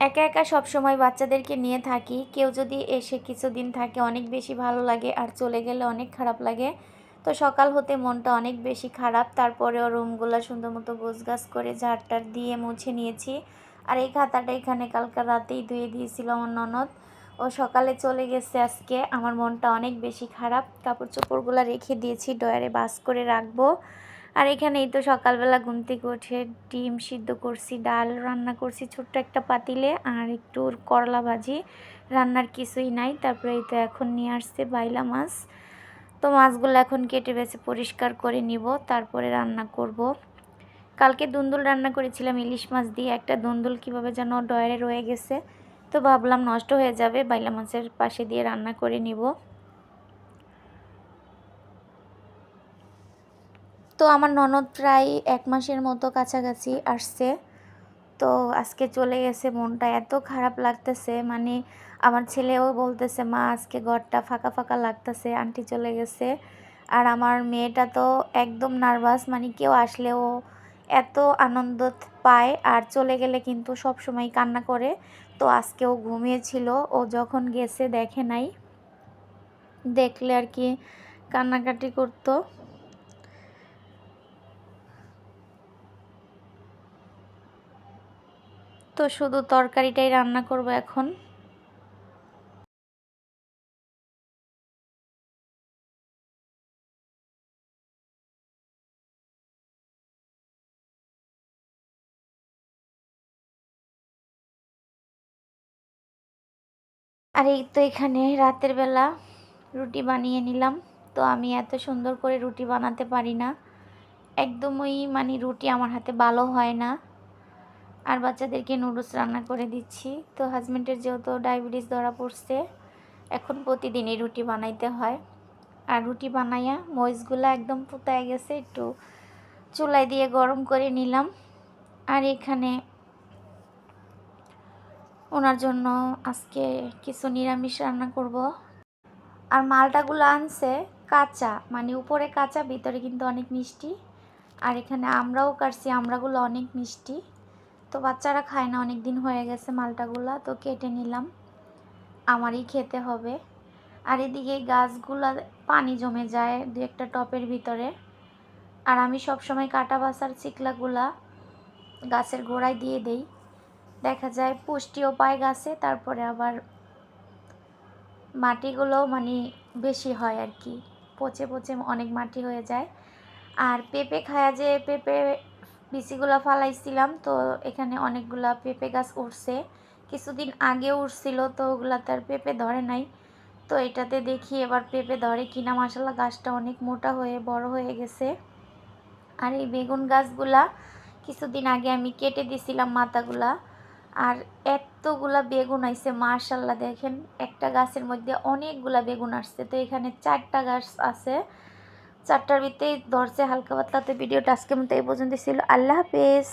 একা একা সব সময় বাচ্চাদেরকে নিয়ে থাকি। কেউ যদি এসে কিছুদিন থাকে, অনেক বেশি ভালো লাগে আর চলে গেলে অনেক খারাপ লাগে। তো সকাল হতে মনটা অনেক বেশি খারাপ। তারপরেও রুমগুলো সুন্দর মতো গোছগাছ করে ঝাড়টার দিয়ে মুছে নিয়েছি। আর এই খাতাটা এখানে কালকে রাতেই ধুয়ে দিয়েছিল আমার ননদ। ও সকালে চলে গেছে আজকে। আমার মনটা অনেক বেশি খারাপ। কাপড় চোপড়গুলো রেখে দিয়েছি ডয়ারে বাস করে রাখব। আর এখানে এই তো সকালবেলা ঘুম থেকে উঠে ডিম সিদ্ধ করছি, ডাল রান্না করছি, ছোট্ট একটা পাতিলে আর একটু করলা ভাজি। রান্নার কিছুই নাই, তারপরে এই তো এখন নিয়ে আসছে বাইলা মাছ। তো মাছগুলো এখন কেটে বেছে পরিষ্কার করে নিব, তারপরে রান্না করব। কালকে দুন্দুল রান্না করেছিলাম, ইলিশ মাছ দিয়ে। একটা দুন্দুল কীভাবে যেন ডয়ারে রয়ে গেছে। তো ভাবলাম নষ্ট হয়ে যাবে, বাইলা মাছের পাশে দিয়ে রান্না করে নিব। তো আমার ননদ প্রায় এক মাসের মতো কাছাকাছি আসছে। তো আজকে চলে গেছে, মনটা এত খারাপ লাগতেছে। মানে আমার ছেলেও বলতেছে, মা, আজকে ঘরটা ফাঁকা ফাঁকা লাগতেছে, আন্টি চলে গেছে। আর আমার মেয়েটা তো একদম নার্ভাস মানে কেউ আসলেও এত আনন্দ পায় আর চলে গেলে কিন্তু সব সময় কান্না করে। তো আজকেও ঘুমিয়েছিল, ও যখন গেছে দেখে নাই। দেখলে আর কি কান্নাকাটি করতো। তো শুধু তরকারিটাই রান্না করব এখন। আর এই তো এখানে রাতের বেলা রুটি বানিয়ে নিলাম। তো আমি এত সুন্দর করে রুটি বানাতে পারি না। একদমই মানে রুটি আমার হাতে ভালো হয় না। আর বাচ্চাদেরকে নুডলস রান্না করে দিচ্ছি। তো হাজব্যান্ডের যেহেতু ডায়াবেটিস ধরা পড়ছে, এখন প্রতিদিনই রুটি বানাইতে হয়। আর রুটি বানাইয়া মরিচগুলো একদম পুতায় গেছে, একটু চুলাই দিয়ে গরম করে নিলাম। আর এখানে ওনার জন্য আজকে কিছু নিরামিষ রান্না করব। আর মালটাগুলো আনছে কাঁচা মানে উপরে কাঁচা, ভিতরে কিন্তু অনেক মিষ্টি। আর এখানে আমরাও কাটছি, আমরাগুলো অনেক মিষ্টি। তো বাচ্চারা খায় না অনেক দিন হয়ে গেছে মালটাগুলা, তো কেটে নিলাম। আমারই খেতে হবে। আর এদিকে গাছগুলা পানি জমে যায় দু একটা টপের ভিতরে। আর আমি সব সময় কাটা বাসার চিকলাগুলা গাছের গোড়ায় দিয়ে দেই। দেখা যায় পুষ্টিও পায় গাছে, তারপরে আবার মাটিগুলো মানে বেশি হয় আর কি। পচে পচে অনেক মাটি হয়ে যায়। আর পেঁপে খায়া যে পেঁপে বিচিগুলো ফালাইছিলাম, তো এখানে অনেকগুলা পেঁপে গাছ উঠছে কিছুদিন আগে উঠছিল তো ওগুলা তার পেঁপে ধরে নাই। তো এটাতে দেখি এবার পেঁপে ধরে কিনা। মাসাল্লা গাছটা অনেক মোটা হয়ে বড় হয়ে গেছে। আর এই বেগুন গাছগুলা কিছুদিন আগে আমি কেটে দিছিলাম মাথাগুলা। আর এতগুলা বেগুন আইছে মার্শাল্লাহ দেখেন, একটা গাছের মধ্যে অনেকগুলা বেগুন আসছে। তো এখানে চারটা গাছ আছে। চারটার ভিতরেই ধরছে হালকা পাতলাতে। ভিডিওটা আজকের মতো এই পর্যন্ত ছিল। আল্লাহ হাফেজ।